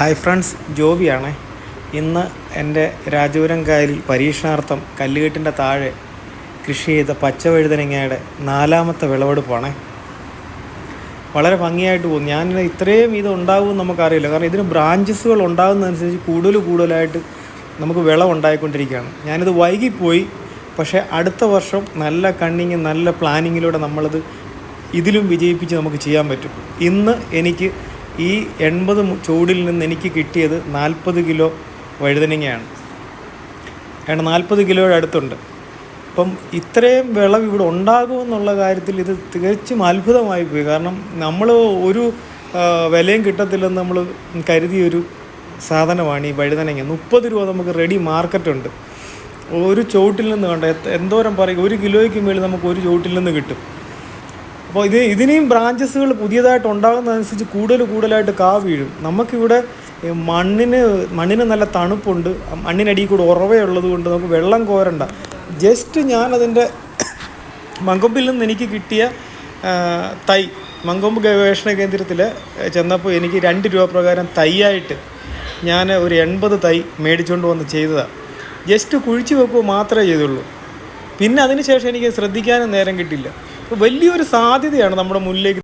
Hi friends ജോബിയാണ്. ഇന്ന് എന്റെ രാജപുരം കായലിൽ പരീക്ഷണാർത്ഥം കല്ലുകെട്ടിന്റെ താഴെ കൃഷി ചെയ്ത പച്ചവഴുതനങ്ങയുടെ നാലാമത്തെ വിളവെടുപ്പാണ്. വളരെ ഭംഗിയായിട്ട് പോകും ഞാൻ ഇത്രയും ഇത് ഉണ്ടാകുമെന്ന് നമുക്കറിയില്ല. കാരണം ഇതിന് ബ്രാഞ്ചസുകൾ ഉണ്ടാകുന്നതനുസരിച്ച് കൂടുതൽ കൂടുതലായിട്ട് നമുക്ക് വിളവ് ഉണ്ടായിക്കൊണ്ടിരിക്കുകയാണ്. ഞാനിത് വൈകിപ്പോയി. പക്ഷേ അടുത്ത വർഷം നല്ല കണ്ണിങ് നല്ല പ്ലാനിങ്ങിലൂടെ നമ്മളത് ഇതിലും വിജയിപ്പിച്ച് നമുക്ക് ചെയ്യാൻ പറ്റും. ഇന്ന് എനിക്ക് ഈ എൺപത് ചൂടിൽ നിന്ന് എനിക്ക് കിട്ടിയത് നാൽപ്പത് കിലോ വഴുതനങ്ങയാണ്. കാരണം നാൽപ്പത് കിലോയുടെ അടുത്തുണ്ട്. അപ്പം ഇത്രയും വിളവ് ഇവിടെ ഉണ്ടാകുമെന്നുള്ള കാര്യത്തിൽ ഇത് തികച്ചും അത്ഭുതമായി പോയി. കാരണം നമ്മൾ ഒരു വിലയും കിട്ടത്തില്ലെന്ന് നമ്മൾ കരുതിയൊരു സാധനമാണ് ഈ വഴുതനങ്ങ. മുപ്പത് രൂപ നമുക്ക് റെഡി മാർക്കറ്റുണ്ട്. ഒരു ചുവട്ടിൽ നിന്ന് കണ്ട? എന്തോരം പറയും? ഒരു കിലോയ്ക്ക് മേളിൽ നമുക്ക് ഒരു ചുവട്ടിൽ നിന്ന് കിട്ടും. അപ്പോൾ ഇത് ഇതിനെയും ബ്രാഞ്ചസുകൾ പുതിയതായിട്ട് ഉണ്ടാകുന്നതനുസരിച്ച് കൂടുതൽ കൂടുതലായിട്ട് കാ വീഴും. നമുക്കിവിടെ മണ്ണിന് മണ്ണിന് നല്ല തണുപ്പുണ്ട്. മണ്ണിനടിയിൽ കൂടെ ഉറവയുള്ളത് കൊണ്ട് നമുക്ക് വെള്ളം കോരണ്ട. ജസ്റ്റ് ഞാനതിന്റെ മങ്കൊമ്പിൽ നിന്ന് എനിക്ക് കിട്ടിയ തൈ മങ്കൊമ്പ് ഗവേഷണ കേന്ദ്രത്തിൽ ചെന്നപ്പോൾ എനിക്ക് രണ്ട് രൂപ പ്രകാരം തൈയായിട്ട് ഞാൻ ഒരു എൺപത് തൈ മേടിച്ചുകൊണ്ട് വന്ന് ചെയ്തതാണ് ജസ്റ്റ് കുഴിച്ച് വെക്കുക മാത്രമേ ചെയ്തുള്ളൂ. പിന്നെ അതിനുശേഷം എനിക്ക് ശ്രദ്ധിക്കാനും നേരം കിട്ടില്ല. വലിയൊരു സാധ്യതയാണ് നമ്മുടെ മുന്നിലേക്ക്